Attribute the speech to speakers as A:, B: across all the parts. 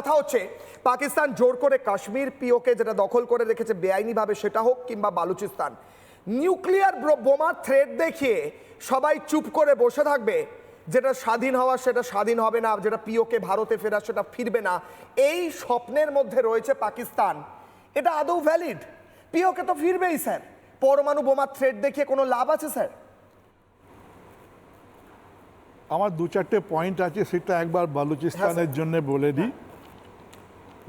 A: কথা হচ্ছে পাকিস্তান জোর করে কাশ্মীর পিওকে যেটা দখল করে রেখেছে বেআইনিভাবে সেটা হোক কিংবা বালুচিস্তান। নিউক্লিয়ার বোমার থ্রেড দেখিয়ে সবাই চুপ করে বসে থাকবে। যেটা স্বাধীন হওয়া সেটা স্বাধীন হবে না যেটা পিওকে ভারতে ফেরা সেটা ফিরবে না। এই স্বপ্নের মধ্যে রয়েছে পাকিস্তান। এটা আদৌ ভ্যালিড পিওকে তো ফিরবেই স্যার। পরমাণু বোমার থ্রেড দেখিয়ে কোনো লাভ আছে স্যার?
B: আমার দু চারটে পয়েন্ট আছে সেটা একবার বালুচিস্তানের জন্য বলে দিই।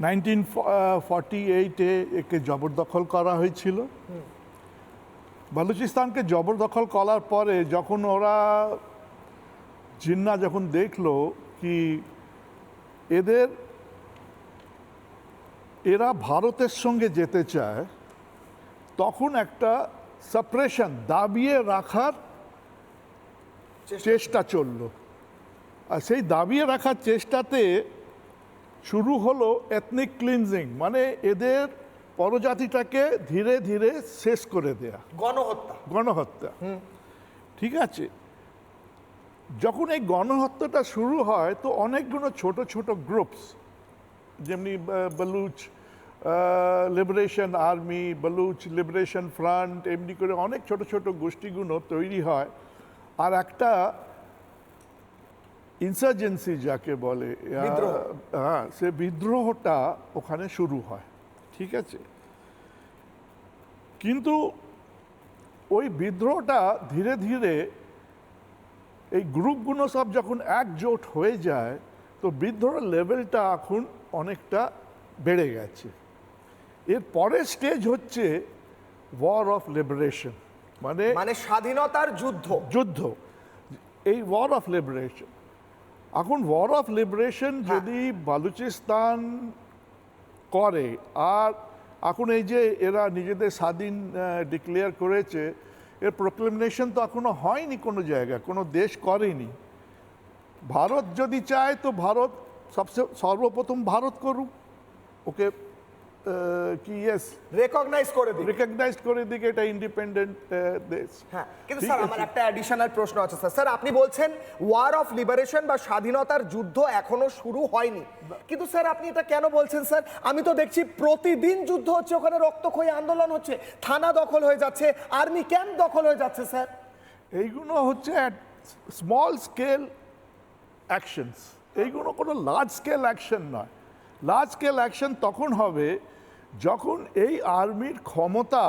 B: নাইনটিন ফর্টি এইটে একে জবরদখল করা হয়েছিল। বালুচিস্তানকে জবরদখল করার পরে যখন ওরা জিন্না যখন দেখল কি এদের এরা ভারতের সঙ্গে যেতে চায় তখন একটা সাপ্রেশন দাবিয়ে রাখার চেষ্টা চলল। আর সেই দাবিয়ে রাখার চেষ্টাতে শুরু হলো এথনিক ক্লিনজিং মানে এদের পরজাতিটাকে ধীরে ধীরে শেষ করে দেয়া।
A: গণহত্যা।
B: গণহত্যা। ঠিক আছে? যখন এই গণহত্যাটা শুরু হয় তো অনেকগুলো ছোট ছোট গ্রুপস যেমনি Baloch liberation army Baloch liberation front এমনি করে অনেক ছোট ছোট গোষ্ঠীগুলো তৈরি হয়। আর একটা ইনসার্জেন্সি যাকে বলে হ্যাঁ সে বিদ্রোহটা ওখানে শুরু হয় ঠিক আছে? কিন্তু ওই বিদ্রোহটা ধীরে ধীরে এই গ্রুপগুলো সব যখন একজোট হয়ে যায় তো বিদ্রোহের লেভেলটা এখন অনেকটা বেড়ে গেছে। এর পরের স্টেজ হচ্ছে ওয়ার অফ লিবারেশন মানে
A: মানে স্বাধীনতার যুদ্ধ।
B: যুদ্ধ। এই ওয়ার অফ লিবারেশন এখন ওয়ার অফ লিবারেশন যদি বালুচিস্তান করে আর এখন এই যে এরা নিজেদের স্বাধীন ডিক্লেয়ার করেছে এর প্রোক্লেমিনেশন তো এখনও হয়নি কোনো জায়গায় কোনো দেশ করেনি। ভারত যদি চায় তো ভারত সবচেয়ে সর্বপ্রথম ভারত করুক। ওকে কি ইয়েস
A: রেকগনাইজ করে দিই
B: রেকগনাইজ করে দিকে এটা ইন্ডিপেন্ডেন্ট দেশ।
A: হ্যাঁ কিন্তু স্যার আমার একটা অ্যাডিশনাল প্রশ্ন আছে স্যার। স্যার আপনি বলছেন ওয়ার অফ লিবারেশন বা স্বাধীনতার যুদ্ধ এখনও শুরু হয়নি। কিন্তু স্যার আপনি এটা কেন বলছেন স্যার? আমি তো দেখছি প্রতিদিন যুদ্ধ হচ্ছে ওখানে রক্তক্ষয়ী আন্দোলন হচ্ছে থানা দখল হয়ে যাচ্ছে আর্মি ক্যাম্প দখল হয়ে যাচ্ছে স্যার।
B: এইগুলো হচ্ছে স্মল স্কেল অ্যাকশনস এইগুলো কোনো লার্জ স্কেল অ্যাকশন নয়। লার্জ স্কেল অ্যাকশন তখন হবে যখন এই আর্মির ক্ষমতা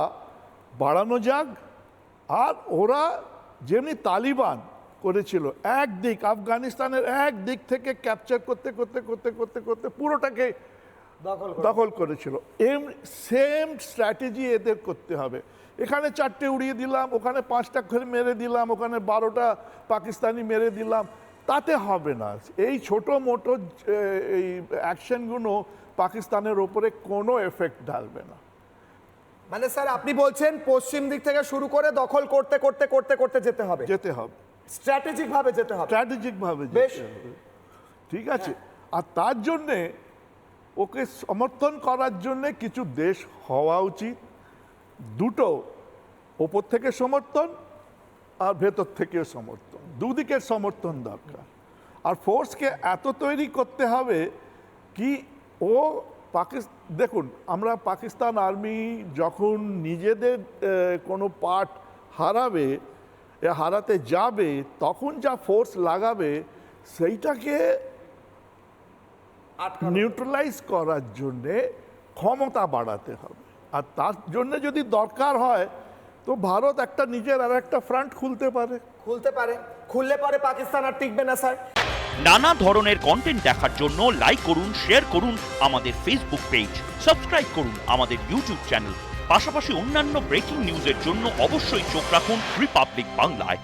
B: বাড়ানো যাক আর ওরা যেমনি তালিবান করেছিল এক দিক আফগানিস্তানের এক দিক থেকে ক্যাপচার করতে করতে করতে করতে করতে পুরোটাকে
A: দখল
B: দখল করেছিল। এম সেম স্ট্র্যাটেজি এদের করতে হবে। এখানে চারটে উড়িয়ে দিলাম ওখানে পাঁচটা করে মেরে দিলাম ওখানে বারোটা পাকিস্তানি মেরে দিলাম। তাতে হবে না। এই ছোট মোটো এই অ্যাকশনগুলো পাকিস্তানের ওপরে কোনো এফেক্ট ঢালবে না।
A: মানে স্যার আপনি বলছেন পশ্চিম দিক থেকে শুরু করে দখল করতে করতে করতে করতে যেতে হবে।
B: যেতে হবে।
A: স্ট্র্যাটেজিক ভাবে যেতে হবে।
B: স্ট্র্যাটেজিক ভাবে
A: বেশ।
B: যেতে হবে। ঠিক আছে। আর তার জন্যে ওকে সমর্থন করার জন্যে কিছু দেশ হওয়া উচিত। দুটো ওপর থেকে সমর্থন আর ভেতর থেকেও সমর্থন। দুদিকের সমর্থন দরকার। আর ফোর্সকে এত তৈরি করতে হবে কি ও পাকিস্তান দেখুন আমরা পাকিস্তান আর্মি যখন নিজেদের কোনো পার্ট হারাবে হারাতে যাবে তখন যা ফোর্স লাগাবে সেইটাকে নিউট্রালাইজ করার জন্যে ক্ষমতা বাড়াতে হবে। আর তার জন্য যদি দরকার হয় তো ভারত একটা নিজের আর একটা ফ্রন্ট খুলতে পারে।
A: খুলতে পারে। খুললে পরে পাকিস্তান আর টিকবে না স্যার।
C: নানা ধরনের কন্টেন্ট দেখার জন্য লাইক করুন শেয়ার করুন আমাদের ফেসবুক পেজ সাবস্ক্রাইব করুন আমাদের ইউটিউব চ্যানেল পাশাপাশি অন্যান্য ব্রেকিং নিউজের জন্য অবশ্যই চোখ রাখুন রিপাবলিক বাংলায়